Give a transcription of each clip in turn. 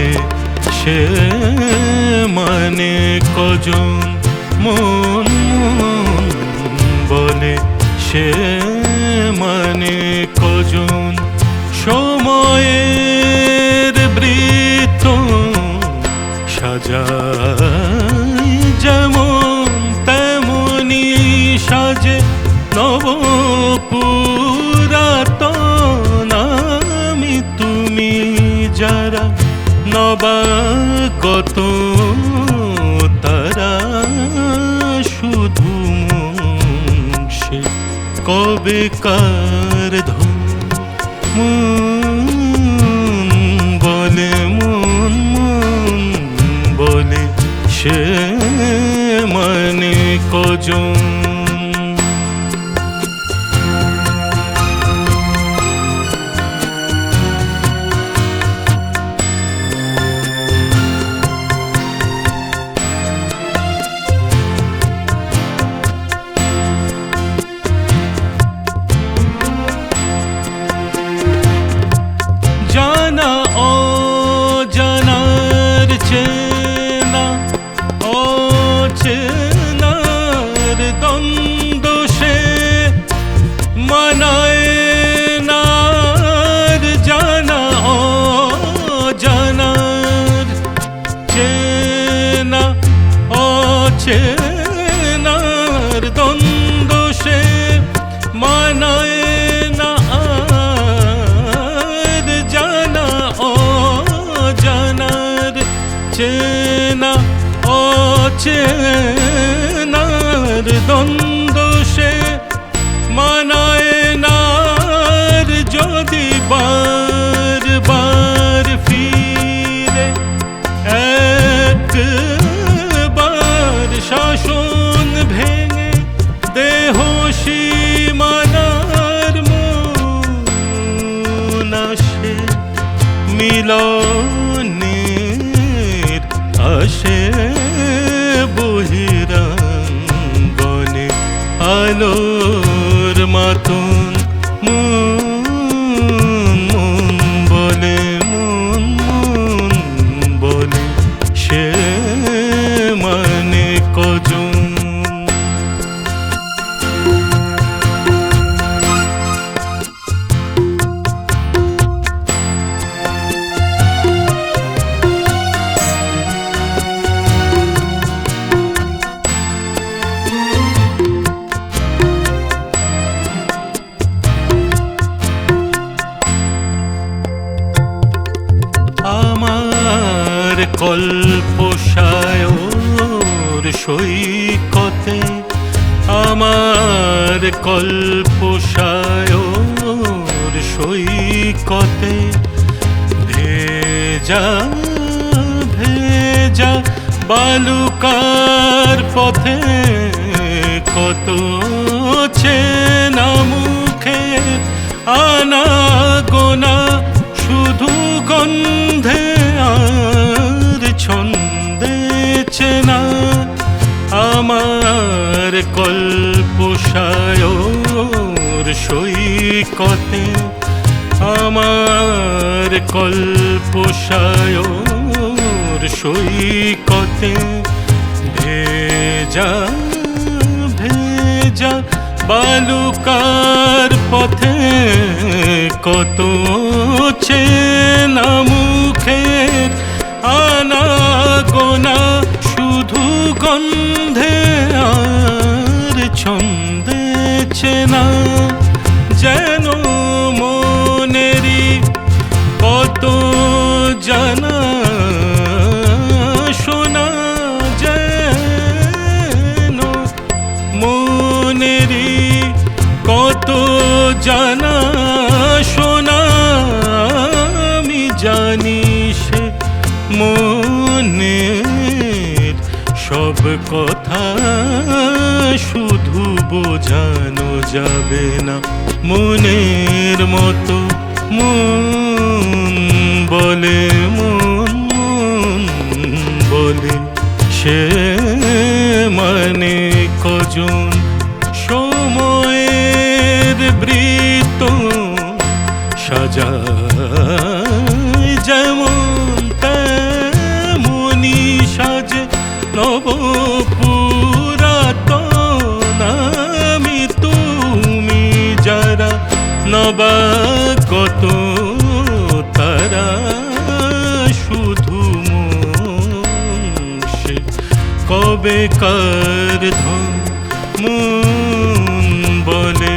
মন সে মানে কজন মন বলে? সে মানে কজন সময়ের বৃত্ত সাজা যেমন তেমনি সাজে নব নবাগত তারা শুধু সে কবে কার বলে মন মন বলে সে মানে কজন? için চেনা অচেনার চেনার দ্বন্দ্ব সে মানায় আলোর মাতন মন কল্প সায়র সৈকতে, আমার কল্প সায়র সৈকতে, ভেজা ভেজা বালুকার পথে কত চেনা মুখে? আনা গোনা শুধু গন্ধে সৈকতে আমার কল্প সায়র সৈকতে ভেজা ভেজা বালুকার পথে কত চেনা মুখে আনা গোনা শুধু গন্ধে আর ছন্দে চেনা जन বোঝানো যাবে না। মনের মতো মন বলে মন বলে সে কবে কার ধন। মন বলে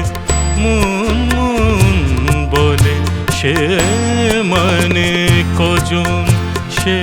মন মন বলে সে মানে কজন? সে